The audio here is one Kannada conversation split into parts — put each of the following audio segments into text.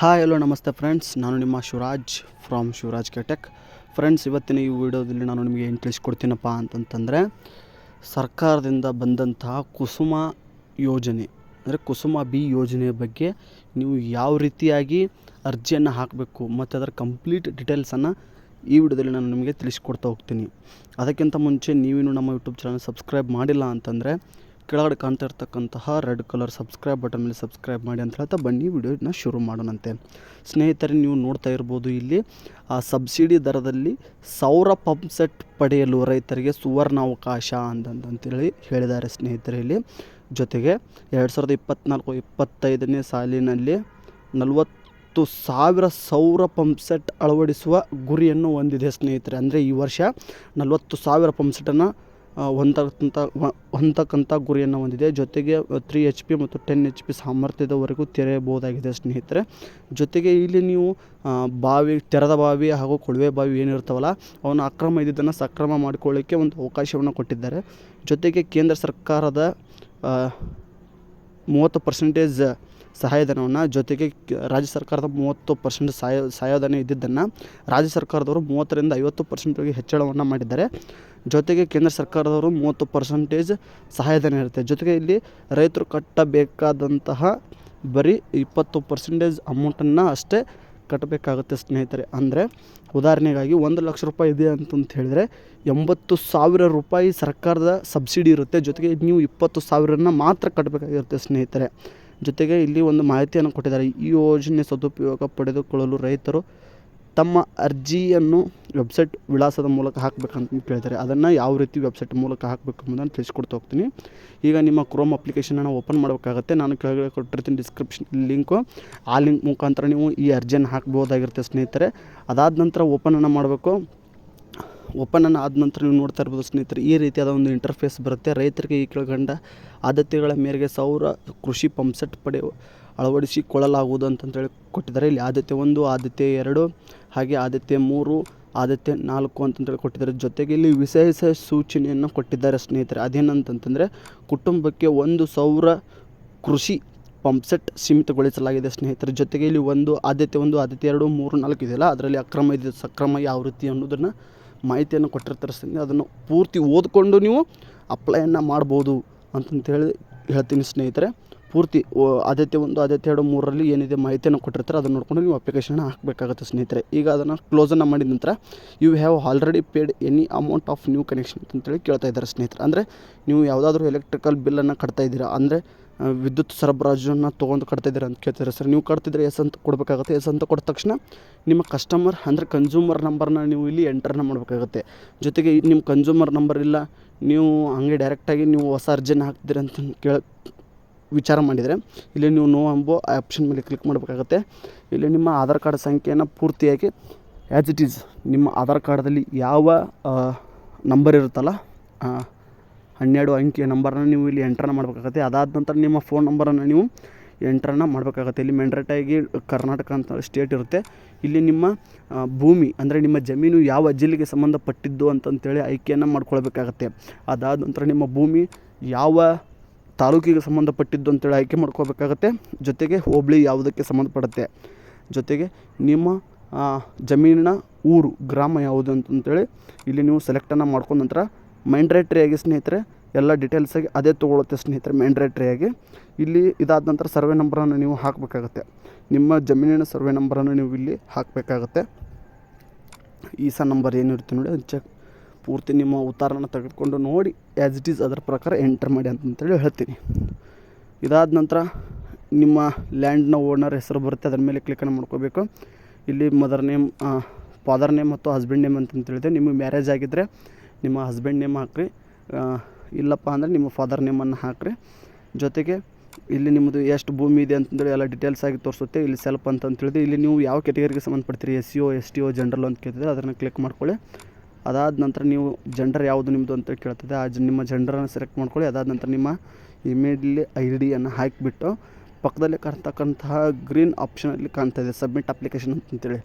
ಹಾಯ್ ಹಲೋ ನಮಸ್ತೆ ಫ್ರೆಂಡ್ಸ್ ನಾನು ನಿಮ್ಮ ಶಿವರಾಜ್ ಫ್ರಮ್ ಶಿವರಾಜ್ ಕೆಟೆಕ್ ಫ್ರೆಂಡ್ಸ್ ಇವತ್ತಿನ ಈ ವಿಡಿಯೋದಲ್ಲಿ ನಾನು ನಿಮಗೆ ಏನು ತಿಳಿಸ್ಕೊಡ್ತೀನಪ್ಪ ಅಂತಂತಂದರೆ, ಸರ್ಕಾರದಿಂದ ಬಂದಂತಹ ಕುಸುಮ ಯೋಜನೆ, ಅಂದರೆ ಕುಸುಮ ಬಿ ಯೋಜನೆಯ ಬಗ್ಗೆ ನೀವು ಯಾವ ರೀತಿಯಾಗಿ ಅರ್ಜಿಯನ್ನು ಹಾಕಬೇಕು ಮತ್ತು ಅದರ ಕಂಪ್ಲೀಟ್ ಡೀಟೇಲ್ಸನ್ನು ಈ ವಿಡಿಯೋದಲ್ಲಿ ನಾನು ನಿಮಗೆ ತಿಳಿಸ್ಕೊಡ್ತಾ ಹೋಗ್ತೀನಿ. ಅದಕ್ಕಿಂತ ಮುಂಚೆ ನೀವೇನು ನಮ್ಮ ಯೂಟ್ಯೂಬ್ ಚಾನಲ್ ಸಬ್ಸ್ಕ್ರೈಬ್ ಮಾಡಿಲ್ಲ ಅಂತಂದರೆ ಕೆಳಗಡೆ ಕಾಣ್ತಾ ಇರ್ತಕ್ಕಂತಹ ರೆಡ್ ಕಲರ್ ಸಬ್ಸ್ಕ್ರೈಬ್ ಬಟನ್ ಮೇಲೆ ಸಬ್ಸ್ಕ್ರೈಬ್ ಮಾಡಿ ಅಂತ ಹೇಳ್ತಾ ಬನ್ನಿ, ವಿಡಿಯೋನ ಶುರು ಮಾಡೋಣಂತೆ. ಸ್ನೇಹಿತರೆ, ನೀವು ನೋಡ್ತಾ ಇರ್ಬೋದು ಇಲ್ಲಿ, ಆ ಸಬ್ಸಿಡಿ ದರದಲ್ಲಿ ಸೌರ ಪಂಪ್ ಸೆಟ್ ಪಡೆಯಲು ರೈತರಿಗೆ ಸುವರ್ಣಾವಕಾಶ ಅಂತಂತೇಳಿ ಹೇಳಿದ್ದಾರೆ ಸ್ನೇಹಿತರೆ ಇಲ್ಲಿ. ಜೊತೆಗೆ ಎರಡು ಸಾವಿರದ ಇಪ್ಪತ್ತ್ನಾಲ್ಕು ಇಪ್ಪತ್ತೈದನೇ ಸಾಲಿನಲ್ಲಿ ನಲವತ್ತು ಸಾವಿರ ಸೌರ ಪಂಪ್ ಸೆಟ್ ಅಳವಡಿಸುವ ಗುರಿಯನ್ನು ಹೊಂದಿದೆ ಸ್ನೇಹಿತರೆ. ಅಂದರೆ ಈ ವರ್ಷ ನಲವತ್ತು ಸಾವಿರ ಪಂಪ್ ಸೆಟನ್ನು ಹೊಂದಕ್ಕಂಥ ಹೊಂದಕ್ಕಂಥ ಗುರಿಯನ್ನು ಹೊಂದಿದೆ. ಜೊತೆಗೆ ತ್ರೀ ಎಚ್ ಪಿ ಮತ್ತು ಟೆನ್ ಎಚ್ ಪಿ ಸಾಮರ್ಥ್ಯದವರೆಗೂ ತೆರೆಯಬಹುದಾಗಿದೆ ಸ್ನೇಹಿತರೆ. ಜೊತೆಗೆ ಇಲ್ಲಿ ನೀವು ಬಾವಿ, ತೆರೆದ ಬಾವಿ ಹಾಗೂ ಕೊಳವೆ ಬಾವಿ ಏನಿರ್ತಾವಲ್ಲ ಅವನ್ನ ಅಕ್ರಮ ಇದ್ದಿದ್ದನ್ನು ಸಕ್ರಮ ಮಾಡಿಕೊಳ್ಳಿಕ್ಕೆ ಒಂದು ಅವಕಾಶವನ್ನು ಕೊಟ್ಟಿದ್ದಾರೆ. ಜೊತೆಗೆ ಕೇಂದ್ರ ಸರ್ಕಾರದ ಮೂವತ್ತು ಪರ್ಸೆಂಟೇಜ್ ಸಹಾಯಧನವನ್ನು, ಜೊತೆಗೆ ರಾಜ್ಯ ಸರ್ಕಾರದ ಮೂವತ್ತು ಪರ್ಸೆಂಟ್ ಸಹಾಯ ಸಹಾಯಧನ ಇದ್ದಿದ್ದನ್ನು, ರಾಜ್ಯ ಸರ್ಕಾರದವರು ಮೂವತ್ತರಿಂದ ಐವತ್ತು ಪರ್ಸೆಂಟ್ವರೆಗೆ ಹೆಚ್ಚಳವನ್ನು ಮಾಡಿದ್ದಾರೆ. ಜೊತೆಗೆ ಕೇಂದ್ರ ಸರ್ಕಾರದವರು ಮೂವತ್ತು ಪರ್ಸೆಂಟೇಜ್ ಸಹಾಯಧನ ಇರುತ್ತೆ ಜೊತೆಗೆ ಇಲ್ಲಿ ರೈತರು ಕಟ್ಟಬೇಕಾದಂತಹ ಬರೀ ಇಪ್ಪತ್ತು ಪರ್ಸೆಂಟೇಜ್ ಅಮೌಂಟನ್ನು ಅಷ್ಟೇ ಕಟ್ಟಬೇಕಾಗುತ್ತೆ ಸ್ನೇಹಿತರೆ. ಅಂದರೆ ಉದಾಹರಣೆಗಾಗಿ ಒಂದು ಲಕ್ಷ ರೂಪಾಯಿ ಇದೆ ಅಂತಂತ ಹೇಳಿದರೆ ಎಂಬತ್ತು ಸಾವಿರ ರೂಪಾಯಿ ಸರ್ಕಾರದ ಸಬ್ಸಿಡಿ ಇರುತ್ತೆ. ಜೊತೆಗೆ ನೀವು ಇಪ್ಪತ್ತು ಸಾವಿರನ ಮಾತ್ರ ಕಟ್ಟಬೇಕಾಗಿರುತ್ತೆ ಸ್ನೇಹಿತರೆ. ಜೊತೆಗೆ ಇಲ್ಲಿ ಒಂದು ಮಾಹಿತಿಯನ್ನು ಕೊಟ್ಟಿದ್ದಾರೆ. ಈ ಯೋಜನೆ ಸದುಪಯೋಗ ಪಡೆದುಕೊಳ್ಳಲು ರೈತರು ತಮ್ಮ ಅರ್ಜಿಯನ್ನು ವೆಬ್ಸೈಟ್ ವಿಳಾಸದ ಮೂಲಕ ಹಾಕಬೇಕಂತ ಕೇಳ್ತಾರೆ. ಅದನ್ನು ಯಾವ ರೀತಿ ವೆಬ್ಸೈಟ್ ಮೂಲಕ ಹಾಕಬೇಕು ಅನ್ನೋದನ್ನು ತಿಳಿಸ್ಕೊಡ್ತಾ ಹೋಗ್ತೀನಿ. ಈಗ ನಿಮ್ಮ ಕ್ರೋಮ್ ಅಪ್ಲಿಕೇಶನನ್ನು ಓಪನ್ ಮಾಡಬೇಕಾಗತ್ತೆ. ನಾನು ಕೆಳಗಡೆ ಕೊಟ್ಟಿರ್ತೀನಿ ಡಿಸ್ಕ್ರಿಪ್ಷನ್ ಲಿಂಕು ಆ ಲಿಂಕ್ ಮುಖಾಂತರ ನೀವು ಈ ಅರ್ಜಿಯನ್ನು ಹಾಕ್ಬೋದಾಗಿರುತ್ತೆ ಸ್ನೇಹಿತರೆ. ಅದಾದ ನಂತರ ಓಪನನ್ನು ಮಾಡಬೇಕು. ಓಪನನ್ನು ಆದ ನಂತರ ನೀವು ನೋಡ್ತಾ ಇರ್ಬೋದು ಸ್ನೇಹಿತರೆ, ಈ ರೀತಿಯಾದ ಒಂದು ಇಂಟರ್ಫೇಸ್ ಬರುತ್ತೆ. ರೈತರಿಗೆ ಈ ಕೆಳಗಂಡ ಆದ್ಯತೆಗಳ ಮೇರೆಗೆ ಸೌರ ಕೃಷಿ ಪಂಪ್ಸೆಟ್ ಪಡೆ ಅಳವಡಿಸಿಕೊಳ್ಳಲಾಗುವುದು ಅಂತಂತೇಳಿ ಕೊಟ್ಟಿದ್ದಾರೆ. ಇಲ್ಲಿ ಆದ್ಯತೆ ಒಂದು, ಆದ್ಯತೆ ಎರಡು ಹಾಗೆ ಆದ್ಯತೆ ಮೂರು, ಆದ್ಯತೆ ನಾಲ್ಕು ಅಂತಂದೇಳಿ ಕೊಟ್ಟಿದ್ದಾರೆ. ಜೊತೆಗೆ ಇಲ್ಲಿ ವಿಶೇಷ ಸೂಚನೆಯನ್ನು ಕೊಟ್ಟಿದ್ದಾರೆ ಸ್ನೇಹಿತರೆ. ಅದೇನಂತಂತಂದರೆ ಕುಟುಂಬಕ್ಕೆ ಒಂದು ಸೌರ ಕೃಷಿ ಪಂಪ್ಸೆಟ್ ಸೀಮಿತಗೊಳಿಸಲಾಗಿದೆ ಸ್ನೇಹಿತರ. ಜೊತೆಗೆ ಇಲ್ಲಿ ಒಂದು ಆದ್ಯತೆ ಒಂದು, ಆದ್ಯತೆ ಎರಡು, ಮೂರು, ನಾಲ್ಕು ಇದೆಯಲ್ಲ, ಅದರಲ್ಲಿ ಅಕ್ರಮ ಇದೆ, ಸಕ್ರಮ ಯಾವ ರೀತಿ ಅನ್ನೋದನ್ನು ಮಾಹಿತಿಯನ್ನು ಕೊಟ್ಟಿರ್ತಾರೆ ಸ್ನೇಹಿತರೆ. ಅದನ್ನು ಪೂರ್ತಿ ಓದಿಕೊಂಡು ನೀವು ಅಪ್ಲೈಯನ್ನು ಮಾಡ್ಬೋದು ಅಂತಂತೇಳಿ ಹೇಳ್ತೀನಿ ಸ್ನೇಹಿತರೆ. ಪೂರ್ತಿ ಆದ್ಯತೆ ಒಂದು, ಆದ್ಯತೆ ಎರಡು, ಮೂರರಲ್ಲಿ ಏನಿದೆ ಮಾಹಿತಿಯನ್ನು ಕೊಟ್ಟಿರ್ತಾರೆ, ಅದನ್ನು ನೋಡ್ಕೊಂಡು ನೀವು ಅಪ್ಲಿಕೇಶನ್ ಹಾಕಬೇಕಾಗುತ್ತೆ ಸ್ನೇಹಿತರೆ. ಈಗ ಅದನ್ನು ಕ್ಲೋಸನ್ನು ಮಾಡಿದ ನಂತರ you have already paid any amount of new connection ಅಂತೇಳಿ ಕೇಳ್ತಾ ಇದ್ದಾರೆ ಸ್ನೇಹಿತರೆ. ಅಂದರೆ, ನೀವು ಯಾವುದಾದ್ರೂ ಎಲೆಕ್ಟ್ರಿಕಲ್ ಬಿಲ್ಲನ್ನು ಕಟ್ತಾ ಇದ್ದೀರಾ, ಅಂದರೆ ವಿದ್ಯುತ್ ಸರಬರಾಜನ್ನು ತೊಗೊಂಡು ಕಟ್ತಾ ಇದ್ದೀರಾ ಅಂತ ಕೇಳ್ತಿದ್ದಾರೆ ಸರ್, ನೀವು ಕಟ್ತಿದ್ರೆ ಎಸ್ ಅಂತ ಕೊಡಬೇಕಾಗುತ್ತೆ. ಎಸ್ ಅಂತ ಕೊಟ್ಟ ತಕ್ಷಣ, ನಿಮ್ಮ ಕಸ್ಟಮರ್ ಅಂದರೆ ಕನ್ಸ್ಯೂಮರ್ ನಂಬರ್ನ ನೀವು ಇಲ್ಲಿ ಎಂಟರ್ನ ಮಾಡಬೇಕಾಗುತ್ತೆ. ಜೊತೆಗೆ ನಿಮ್ಮ ಕನ್ಸ್ಯೂಮರ್ ನಂಬರ್ ಇಲ್ಲ, ನೀವು ಹಂಗೆ ಡೈರೆಕ್ಟಾಗಿ ನೀವು ಹೊಸ ಅರ್ಜಿನ ಹಾಕ್ತೀರಿ ಅಂತ ಕೇಳ ವಿಚಾರ ಮಾಡಿದರೆ, ಇಲ್ಲಿ ನೀವು ನೋ ಎಂಬೋ ಆಪ್ಷನ್ ಮೇಲೆ ಕ್ಲಿಕ್ ಮಾಡಬೇಕಾಗತ್ತೆ. ಇಲ್ಲಿ ನಿಮ್ಮ ಆಧಾರ್ ಕಾರ್ಡ್ ಸಂಖ್ಯೆಯನ್ನು ಪೂರ್ತಿಯಾಗಿ ಆ್ಯಸ್ ಇಟ್ ಈಸ್ ನಿಮ್ಮ ಆಧಾರ್ ಕಾರ್ಡ್ದಲ್ಲಿ ಯಾವ ನಂಬರ್ ಇರುತ್ತಲ್ಲ ಹನ್ನೆರಡು ಅಂಕಿಯ ನಂಬರನ್ನು ನೀವು ಇಲ್ಲಿ ಎಂಟ್ರನ್ನ ಮಾಡಬೇಕಾಗತ್ತೆ. ಅದಾದ ನಂತರ ನಿಮ್ಮ ಫೋನ್ ನಂಬರನ್ನು ನೀವು ಎಂಟ್ರನ್ನ ಮಾಡಬೇಕಾಗತ್ತೆ. ಇಲ್ಲಿ ಮೆಂಡ್ರೆಟಾಗಿ ಕರ್ನಾಟಕ ಅಂತ ಸ್ಟೇಟ್ ಇರುತ್ತೆ. ಇಲ್ಲಿ ನಿಮ್ಮ ಭೂಮಿ, ಅಂದರೆ ನಿಮ್ಮ ಜಮೀನು ಯಾವ ಜಿಲ್ಲೆಗೆ ಸಂಬಂಧಪಟ್ಟಿದ್ದು ಅಂತಂತೇಳಿ ಆಯ್ಕೆಯನ್ನು ಮಾಡ್ಕೊಳ್ಬೇಕಾಗತ್ತೆ. ಅದಾದ ನಂತರ ನಿಮ್ಮ ಭೂಮಿ ಯಾವ ತಾಲೂಕಿಗೆ ಸಂಬಂಧಪಟ್ಟಿದ್ದು ಅಂತೇಳಿ ಆಯ್ಕೆ ಮಾಡ್ಕೋಬೇಕಾಗತ್ತೆ. ಜೊತೆಗೆ ಹೋಬಳಿ ಯಾವುದಕ್ಕೆ ಸಂಬಂಧಪಡುತ್ತೆ? ಜೊತೆಗೆ ನಿಮ್ಮ ಜಮೀನಿನ ಊರು, ಗ್ರಾಮ ಯಾವುದು ಅಂತಂತೇಳಿ ಇಲ್ಲಿ ನೀವು ಸೆಲೆಕ್ಟನ್ನು ಮಾಡ್ಕೊಂಡ ನಂತರ ಮೈಂಡ್ರೇಟ್ರಿಯಾಗಿ ಸ್ನೇಹಿತರೆ ಎಲ್ಲ ಡೀಟೇಲ್ಸಾಗಿ ಅದೇ ತೊಗೊಳುತ್ತೆ ಸ್ನೇಹಿತರೆ ಮೈಂಡ್ರೇಟ್ರಿಯಾಗಿ ಇಲ್ಲಿ ಇದಾದ ನಂತರ ಸರ್ವೆ ನಂಬರನ್ನು ನೀವು ಹಾಕಬೇಕಾಗತ್ತೆ. ನಿಮ್ಮ ಜಮೀನಿನ ಸರ್ವೆ ನಂಬರನ್ನು ನೀವು ಇಲ್ಲಿ ಹಾಕಬೇಕಾಗತ್ತೆ. ಈ ಸಹ ನಂಬರ್ ಏನಿರುತ್ತೆ ನೋಡಿ ಚೆಕ್ ಪೂರ್ತಿ ನಿಮ್ಮ ಉತ್ತಾರನ ತೆಗೆದುಕೊಂಡು ನೋಡಿ ಆ್ಯಸ್ ಇಟ್ ಈಸ್ ಅದರ ಪ್ರಕಾರ ಎಂಟರ್ ಮಾಡಿ ಅಂತಂತೇಳಿ ಹೇಳ್ತೀನಿ. ಇದಾದ ನಂತರ ನಿಮ್ಮ ಲ್ಯಾಂಡ್ನ ಓನರ್ ಹೆಸರು ಬರುತ್ತೆ, ಅದರ ಮೇಲೆ ಕ್ಲಿಕ್ಕನ್ನು ಮಾಡ್ಕೋಬೇಕು. ಇಲ್ಲಿ ಮದರ್ ನೇಮ್ ಫಾದರ್ ನೇಮ್ ಮತ್ತು ಹಸ್ಬೆಂಡ್ ನೇಮ್ ಅಂತಂತೇಳಿದೆ ನಿಮಗೆ ಮ್ಯಾರೇಜ್ ಆಗಿದ್ದರೆ ನಿಮ್ಮ ಹಸ್ಬೆಂಡ್ ನೇಮ್ ಹಾಕ್ರಿ. ಇಲ್ಲಪ್ಪ ಅಂದರೆ ನಿಮ್ಮ ಫಾದರ್ ನೇಮನ್ನು ಹಾಕ್ರಿ. ಜೊತೆಗೆ ಇಲ್ಲಿ ನಿಮ್ಮದು ಎಷ್ಟು ಭೂಮಿ ಇದೆ ಅಂತಂದೇಳಿ ಎಲ್ಲ ಡೀಟೇಲ್ಸ್ ಆಗಿ ತೋರಿಸುತ್ತೆ. ಇಲ್ಲಿ ಸೆಲ್ಪ್ ಅಂತ ಹೇಳಿದೆ ಇಲ್ಲಿ ನೀವು ಯಾವ ಕೆಟಗರಿಗೆ ಸಂಬಂಧಪಡ್ತೀರಿ? ಎಸ್ ಸಿ ಒ ಎಸ್ ಟಿ ಒ ಜನರಲ್ ಅಂತ ಕೇಳ್ತಿದ್ರೆ ಅದನ್ನು ಕ್ಲಿಕ್ ಮಾಡ್ಕೊಳ್ಳಿ. ಅದಾದ ನಂತರ ನೀವು ಜೆಂಡರ್ ಯಾವುದು ನಿಮ್ಮದು ಅಂತ ಕೇಳ್ತದೆ, ಆ ನಿಮ್ಮ ಜೆಂಡರನ್ನು ಸೆಲೆಕ್ಟ್ ಮಾಡ್ಕೊಳ್ಳಿ. ಅದಾದ ನಂತರ ನಿಮ್ಮ ಇಮೇಲ್ ಐ ಡಿಯನ್ನು ಹಾಕಿಬಿಟ್ಟು ಪಕ್ಕದಲ್ಲಿ ಕಾಣ್ತಕ್ಕಂತಹ ಗ್ರೀನ್ ಆಪ್ಷನಲ್ಲಿ ಕಾಣ್ತಾ ಇದೆ ಸಬ್ಮಿಟ್ ಅಪ್ಲಿಕೇಶನ್ ಅಂತೇಳಿ.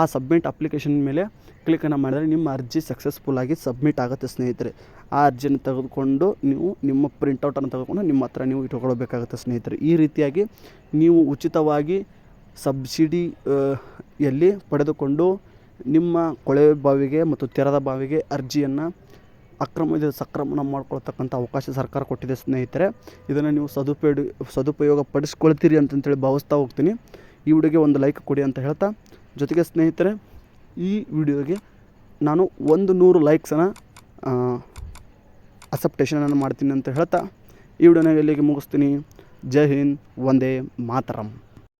ಆ ಸಬ್ಮಿಟ್ ಅಪ್ಲಿಕೇಶನ್ ಮೇಲೆ ಕ್ಲಿಕ್ಕನ್ನು ಮಾಡಿದರೆ ನಿಮ್ಮ ಅರ್ಜಿ ಸಕ್ಸಸ್ಫುಲ್ಲಾಗಿ ಸಬ್ಮಿಟ್ ಆಗುತ್ತೆ ಸ್ನೇಹಿತರೆ. ಆ ಅರ್ಜಿಯನ್ನು ತೆಗೆದುಕೊಂಡು ನೀವು ನಿಮ್ಮ ಪ್ರಿಂಟೌಟನ್ನು ತೆಗೆದುಕೊಂಡು ನಿಮ್ಮ ಹತ್ರ ನೀವು ಇಟ್ಕೊಳ್ಬೇಕಾಗುತ್ತೆ ಸ್ನೇಹಿತರೆ. ಈ ರೀತಿಯಾಗಿ ನೀವು ಉಚಿತವಾಗಿ ಸಬ್ಸಿಡಿ ಯಲ್ಲಿ ಪಡೆದುಕೊಂಡು ನಿಮ್ಮ ಕೊಳವೆ ಬಾವಿಗೆ ಮತ್ತು ತೆರೆದ ಬಾವಿಗೆ ಅರ್ಜಿಯನ್ನು ಅಕ್ರಮದ ಸಕ್ರಮಣ ಮಾಡ್ಕೊಳ್ತಕ್ಕಂಥ ಅವಕಾಶ ಸರ್ಕಾರ ಕೊಟ್ಟಿದೆ ಸ್ನೇಹಿತರೆ. ಇದನ್ನು ನೀವು ಸದುಪಯೋಗ ಸದುಪಯೋಗ ಪಡಿಸ್ಕೊಳ್ತೀರಿ ಅಂತಂತೇಳಿ ಭಾವಿಸ್ತಾ ಹೋಗ್ತೀನಿ. ಈ ವಿಡಿಯೋಗೆ ಒಂದು ಲೈಕ್ ಕೊಡಿ ಅಂತ ಹೇಳ್ತಾ. ಜೊತೆಗೆ ಸ್ನೇಹಿತರೆ, ಈ ವಿಡಿಯೋಗೆ ನಾನು ಒಂದು ನೂರು ಲೈಕ್ಸನ್ನು ಅಸೆಪ್ಟೇಷನನ್ನು ಮಾಡ್ತೀನಿ ಅಂತ ಹೇಳ್ತಾ. ಈ ವಿಡಿಯೋನ ಇಲ್ಲಿಗೆ ಮುಗಿಸ್ತೀನಿ. ಜೈ ಹಿಂದ್, ವಂದೇ ಮಾತರಂ.